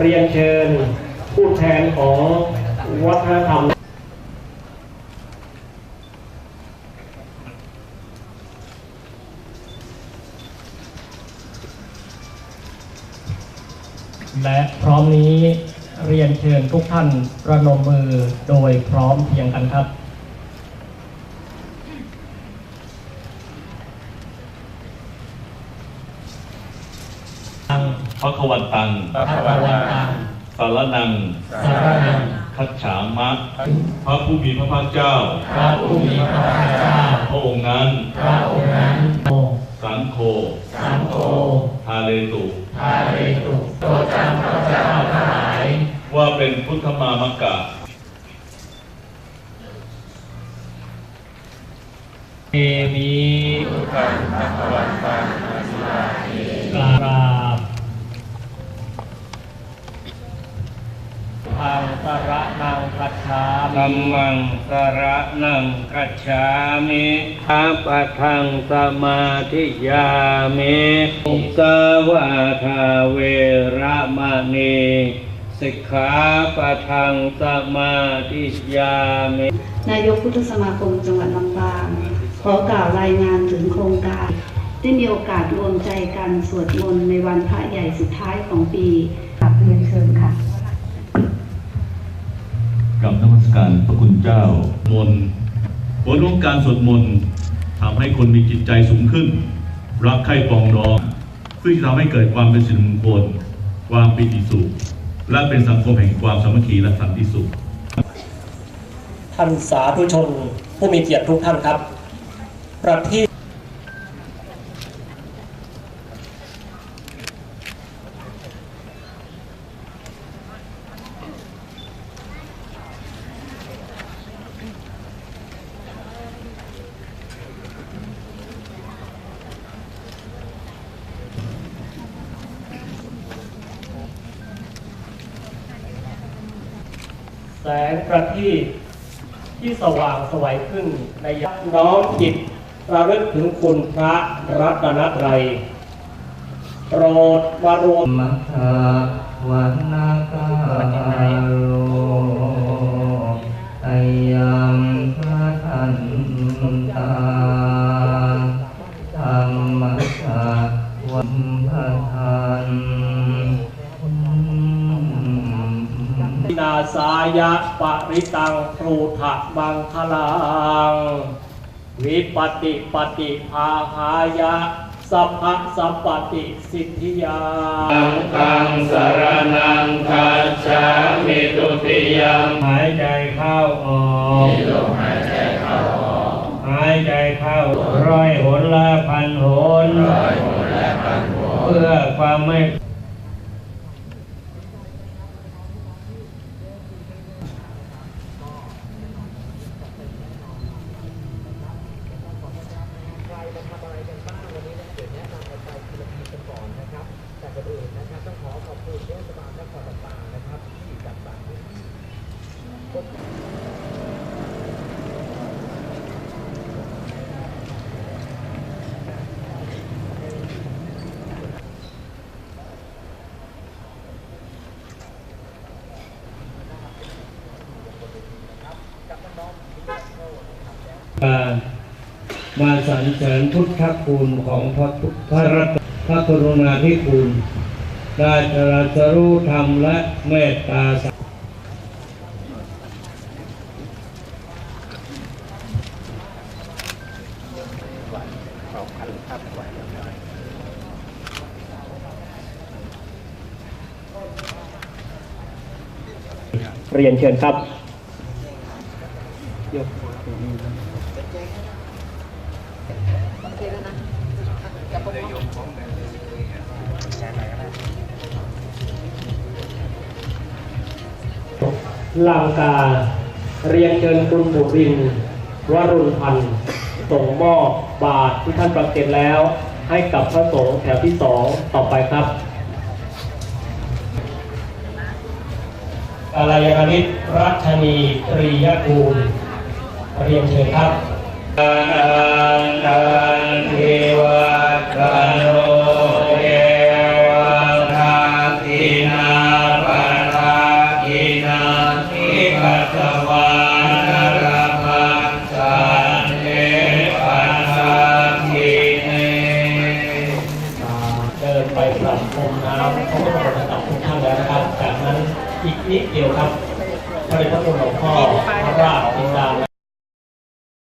เรียนเชิญผู้แทนของวัฒนธรรมและพร้อมนี้เรียนเชิญทุกท่านประนมมือโดยพร้อมเพียงกันครับ พ ระควันตังพระวันตังสารนังสารนังคัจฉามะพระผู้มีพระภาคเจ้า พระผู้มีพระภาคเจ้า พระองค์นั้น พระองค์นั้นโมสังโฆ สังโฆทาเลตุทาเรตุโตจำพระเจ้าทั้งหลาย ว่าเป็นพุทธมามกะเอมีก พังสระนังคัจฉาธัมิมมังสระนังกัจฉามิอาปะทังสมาธิยามิสวาทาเวระมณีสิกขาปะทังสมาธิยามินายกพุทธสมาคมจังหวัดลำปางขอกล่าวรายงานถึงโครงการ ได้มีโอกาสรวมใจกันสวดมนต์ในวันพระใหญ่สุดท้ายของปี กับนมัสการพระคุณเจ้ามนต์ผลของการสวดมนต์ทำให้คนมีจิตใจสูงขึ้น รักใคร่ปองดองซึ่งจะทำให้เกิดความเป็นสิริมงคล ความปิติสุข และเป็นสังคมแห่งความสามัคคีและสันติสุข ท่านสาธุชนผู้มีเกียรติทุกท่านครับ ประที แสงประทีปที่สว่างสวัยขึ้นในยักน้อมจิตระลึกถึงคุณพระรัตนตรัยโปรดวารวมมัทาวันนากาโลอยังพระทันตาธรรมชาวันพระทัน นาสายะปริตังปรูถะบังคลัง วิปติปฏิภาหายะสัพพะสัพปติสิทธิยาตังสารนังคัจฉามิตุติยมหายใจเข้าออกมีลมหายใจเข้าออกหายใจเข้าร้อยหนละพันหนร้อยหนละพันหนเพื่อความไม่ มาสรรเสริญพุทธคุณของพระพุทธระรัตนพระกรุณาธิคุณ ได้ตรัสรู้ธรรมและเมตตา เรียนเชิญครับลังกา เรียนเชิญคุณบุรินทร์วรุณพันธ์ส่งมอบบาทที่ท่านประเก็บแล้ว ให้กับพระสงฆ์แถวที่สองต่อไปครับ กาลยานิตรัชนีตรียกูล เรียนเชิญครับนันทิวาตโนเยวาทากินาปะทากินาทิปัสวานรพันสันเนปันสาทิเนเดินไปปลับพรมน้ำพระพุทธบาทของทุกท่านแล้วนะครับ จากนั้น อีกนิดเดียวครับพระเดชพระคุณหลวงพ่อพระราชจินดาล